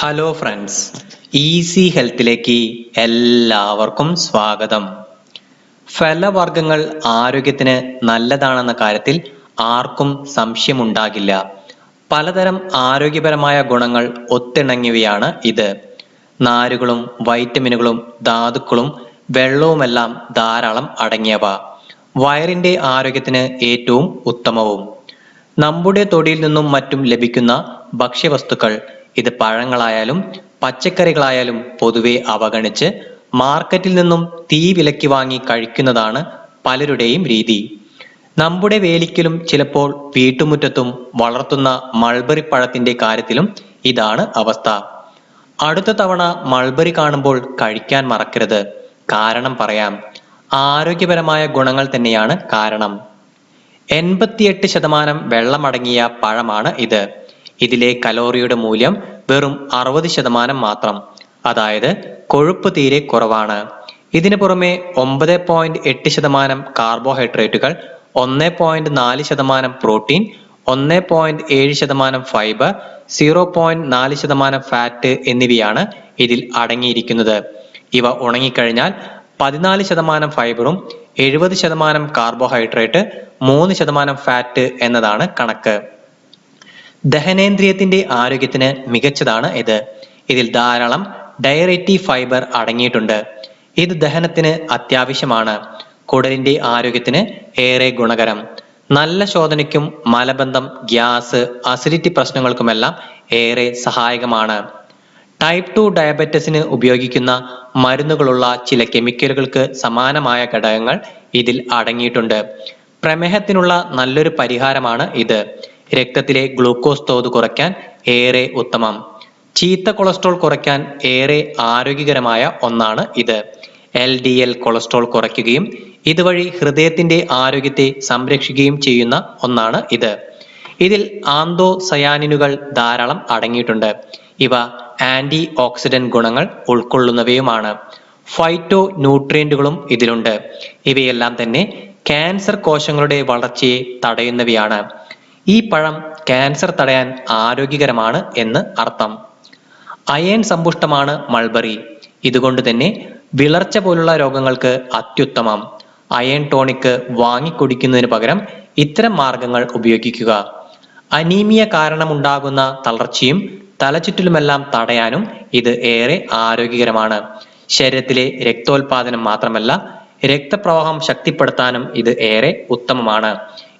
Hello friends easy ഹെൽത്തിലേക്ക് എല്ലാവർക്കും സ്വാഗതം. ഫലവർഗങ്ങൾ ആരോഗ്യത്തിന് നല്ലതാണെന്ന കാര്യത്തിൽ ആർക്കും സംശയമുണ്ടാകില്ല. പലതരം ആരോഗ്യപരമായ ഗുണങ്ങൾ ഒത്തിണങ്ങിയവയാണ് ഇത്. നാരുകളും വൈറ്റമിനുകളും ധാതുക്കളും വെള്ളവുമെല്ലാം ധാരാളം അടങ്ങിയവ. വയറിന്റെ ആരോഗ്യത്തിന് ഏറ്റവും ഉത്തമവും. നമ്മുടെ തൊടിയിൽ നിന്നും മറ്റും ലഭിക്കുന്ന ഭക്ഷ്യവസ്തുക്കൾ ഇത് പഴങ്ങളായാലും പച്ചക്കറികളായാലും പൊതുവെ അവഗണിച്ച് മാർക്കറ്റിൽ നിന്നും തീ വിലക്കി വാങ്ങി കഴിക്കുന്നതാണ് പലരുടെയും രീതി. നമ്മുടെ വേലിക്കലും ചിലപ്പോൾ വീട്ടുമുറ്റത്തും വളർത്തുന്ന മൾബറി പഴത്തിന്റെ കാര്യത്തിലും ഇതാണ് അവസ്ഥ. അടുത്ത തവണ മൾബറി കാണുമ്പോൾ കഴിക്കാൻ മറക്കരുത്. കാരണം പറയാം. ആരോഗ്യപരമായ ഗുണങ്ങൾ തന്നെയാണ് കാരണം. എൺപത്തിയെട്ട് ശതമാനം വെള്ളമടങ്ങിയ പഴമാണ് ഇത്. ഇതിലെ കലോറിയുടെ മൂല്യം വെറും അറുപത് ശതമാനം മാത്രം. അതായത് കൊഴുപ്പ് തീരെ കുറവാണ്. ഇതിനു പുറമെ ഒമ്പത് പോയിന്റ് എട്ട് ശതമാനം കാർബോഹൈഡ്രേറ്റുകൾ ഒന്ന് പോയിന്റ് നാല് ശതമാനം പ്രോട്ടീൻ ഒന്ന് പോയിന്റ് ഏഴ് ശതമാനം ഫൈബർ സീറോ പോയിന്റ് നാല് ശതമാനം ഫാറ്റ് എന്നിവയാണ് ഇതിൽ അടങ്ങിയിരിക്കുന്നത്. ഇവ ഉണങ്ങിക്കഴിഞ്ഞാൽ പതിനാല് ശതമാനം ഫൈബറും എഴുപത് ശതമാനം കാർബോഹൈഡ്രേറ്റ് മൂന്ന് ശതമാനം ഫാറ്റ് എന്നതാണ് കണക്ക്. ദഹനേന്ദ്രിയത്തിന്റെ ആരോഗ്യത്തിന് മികച്ചതാണ് ഇത്. ഇതിൽ ധാരാളം ഡയറേറ്റി ഫൈബർ അടങ്ങിയിട്ടുണ്ട്. ഇത് ദഹനത്തിന് അത്യാവശ്യമാണ്. കുടലിന്റെ ആരോഗ്യത്തിന് ഏറെ ഗുണകരം. നല്ല ശോധനയ്ക്കും മലബന്ധം ഗ്യാസ് അസിഡിറ്റി പ്രശ്നങ്ങൾക്കുമെല്ലാം ഏറെ സഹായകമാണ്. ടൈപ്പ് ടു ഡയബറ്റസിന് ഉപയോഗിക്കുന്ന മരുന്നുകളുള്ള ചില കെമിക്കലുകൾക്ക് സമാനമായ ഘടകങ്ങൾ ഇതിൽ അടങ്ങിയിട്ടുണ്ട്. പ്രമേഹത്തിനുള്ള നല്ലൊരു പരിഹാരമാണ് ഇത്. രക്തത്തിലെ ഗ്ലൂക്കോസ് തോത് കുറയ്ക്കാൻ ഏറെ ഉത്തമം. ചീത്ത കൊളസ്ട്രോൾ കുറയ്ക്കാൻ ഏറെ ആരോഗ്യകരമായ ഒന്നാണ് ഇത്. എൽ ഡി എൽ കൊളസ്ട്രോൾ കുറയ്ക്കുകയും ഇതുവഴി ഹൃദയത്തിന്റെ ആരോഗ്യത്തെ സംരക്ഷിക്കുകയും ചെയ്യുന്ന ഒന്നാണ് ഇത്. ഇതിൽ ആന്തോ സയാനിനുകൾ ധാരാളം അടങ്ങിയിട്ടുണ്ട്. ഇവ ആന്റി ഓക്സിഡന്റ് ഗുണങ്ങൾ ഉൾക്കൊള്ളുന്നവയുമാണ്. ഫൈറ്റോ ന്യൂട്രിയന്റുകളും ഇതിലുണ്ട്. ഇവയെല്ലാം തന്നെ ക്യാൻസർ കോശങ്ങളുടെ വളർച്ചയെ തടയുന്നവയാണ്. ഈ പഴം ക്യാൻസർ തടയാൻ ആരോഗ്യകരമാണ് എന്ന് അർത്ഥം. അയൺ സമ്പുഷ്ടമാണ് മൾബറി. ഇതുകൊണ്ട് തന്നെ വിളർച്ച പോലുള്ള രോഗങ്ങൾക്ക് അത്യുത്തമം. അയൺ ടോണിക് വാങ്ങിക്കുടിക്കുന്നതിന് പകരം ഇത്തരം മാർഗങ്ങൾ ഉപയോഗിക്കുക. അനീമിയ കാരണമുണ്ടാകുന്ന തളർച്ചയും തലചുറ്റലുമെല്ലാം തടയാനും ഇത് ഏറെ ആരോഗ്യകരമാണ്. ശരീരത്തിലെ രക്തോൽപാദനം മാത്രമല്ല രക്തപ്രവാഹം ശക്തിപ്പെടുത്താനും ഇത് ഏറെ ഉത്തമമാണ്.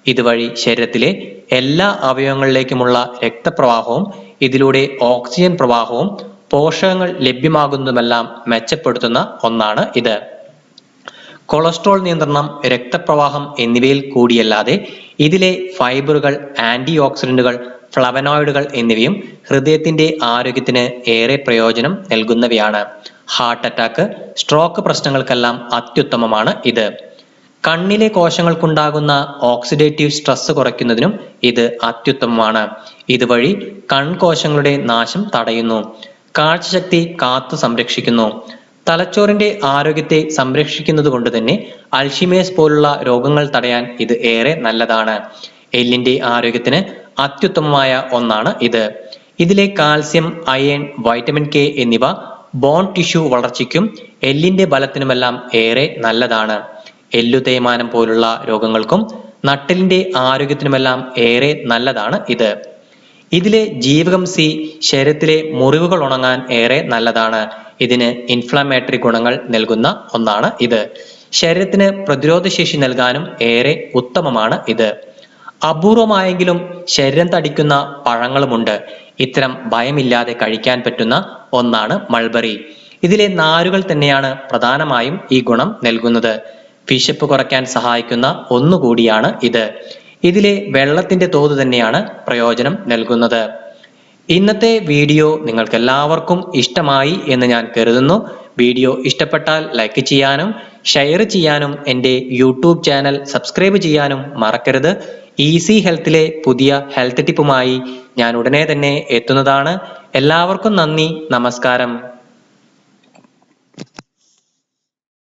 ഇതുവഴി ശരീരത്തിലെ എല്ലാ അവയവങ്ങളിലേക്കുമുള്ള രക്തപ്രവാഹവും ഇതിലൂടെ ഓക്സിജൻ പ്രവാഹവും പോഷകങ്ങൾ ലഭ്യമാകുന്നതുമെല്ലാം മെച്ചപ്പെടുത്തുന്ന ഒന്നാണ് ഇത്. കൊളസ്ട്രോൾ നിയന്ത്രണം രക്തപ്രവാഹം എന്നിവയിൽ കൂടിയല്ലാതെ ഇതിലെ ഫൈബറുകൾ ആന്റി ഓക്സിഡന്റുകൾ ഫ്ലവനോയിഡുകൾ എന്നിവയും ഹൃദയത്തിന്റെ ആരോഗ്യത്തിന് ഏറെ പ്രയോജനം നൽകുന്നവയാണ്. ഹാർട്ട് അറ്റാക്ക് സ്ട്രോക്ക് പ്രശ്നങ്ങൾക്കെല്ലാം അത്യുത്തമമാണ് ഇത്. കണ്ണിലെ കോശങ്ങൾക്കുണ്ടാകുന്ന ഓക്സിഡേറ്റീവ് സ്ട്രെസ് കുറയ്ക്കുന്നതിനും ഇത് അത്യുത്തമമാണ്. ഇതുവഴി കൺകോശങ്ങളുടെ നാശം തടയുന്നു. കാഴ്ചശക്തി കാത്തു സംരക്ഷിക്കുന്നു. തലച്ചോറിന്റെ ആരോഗ്യത്തെ സംരക്ഷിക്കുന്നത് കൊണ്ട് തന്നെ അൽഷിമേസ് പോലുള്ള രോഗങ്ങൾ തടയാൻ ഇത് ഏറെ നല്ലതാണ്. എല്ലിന്റെ ആരോഗ്യത്തിന് അത്യുത്തമമായ ഒന്നാണ് ഇത്. ഇതിലെ കാൽസ്യം അയൺ വൈറ്റമിൻ കെ എന്നിവ ബോൺ ടിഷ്യൂ വളർച്ചയ്ക്കും എല്ലിന്റെ ബലത്തിനുമെല്ലാം ഏറെ നല്ലതാണ്. എല്ലു തേയ്മാനം പോലുള്ള രോഗങ്ങൾക്കും നട്ടലിന്റെ ആരോഗ്യത്തിനുമെല്ലാം ഏറെ നല്ലതാണ് ഇത്. ഇതിലെ ജീവകം സി ശരീരത്തിലെ മുറിവുകൾ ഉണങ്ങാൻ ഏറെ നല്ലതാണ്. ഇതിന് ഇൻഫ്ലമേറ്ററി ഗുണങ്ങൾ നൽകുന്ന ഒന്നാണ് ഇത്. ശരീരത്തിന് പ്രതിരോധശേഷി നൽകാനും ഏറെ ഉത്തമമാണ് ഇത്. അപൂർവമായെങ്കിലും ശരീരം തടിക്കുന്ന പഴങ്ങളുമുണ്ട്. ഇത്തരം ഭയമില്ലാതെ കഴിക്കാൻ പറ്റുന്ന ഒന്നാണ് മൾബറി. ഇതിലെ നാരുകൾ തന്നെയാണ് പ്രധാനമായും ഈ ഗുണം നൽകുന്നത്. വിശപ്പ് കുറയ്ക്കാൻ സഹായിക്കുന്ന ഒന്നുകൂടിയാണ് ഇത്. ഇതിലെ വെള്ളത്തിന്റെ തോത് തന്നെയാണ് പ്രയോജനം നൽകുന്നത്. ഇന്നത്തെ വീഡിയോ നിങ്ങൾക്ക് എല്ലാവർക്കും ഇഷ്ടമായി എന്ന് ഞാൻ കരുതുന്നു. വീഡിയോ ഇഷ്ടപ്പെട്ടാൽ ലൈക്ക് ചെയ്യാനും ഷെയർ ചെയ്യാനും എന്റെ യൂട്യൂബ് ചാനൽ സബ്സ്ക്രൈബ് ചെയ്യാനും മറക്കരുത്. ഈസി ഹെൽത്തിലെ പുതിയ ഹെൽത്ത് ടിപ്പുമായി ഞാൻ ഉടനെ തന്നെ എത്തുന്നതാണ്. എല്ലാവർക്കും നന്ദി നമസ്കാരം.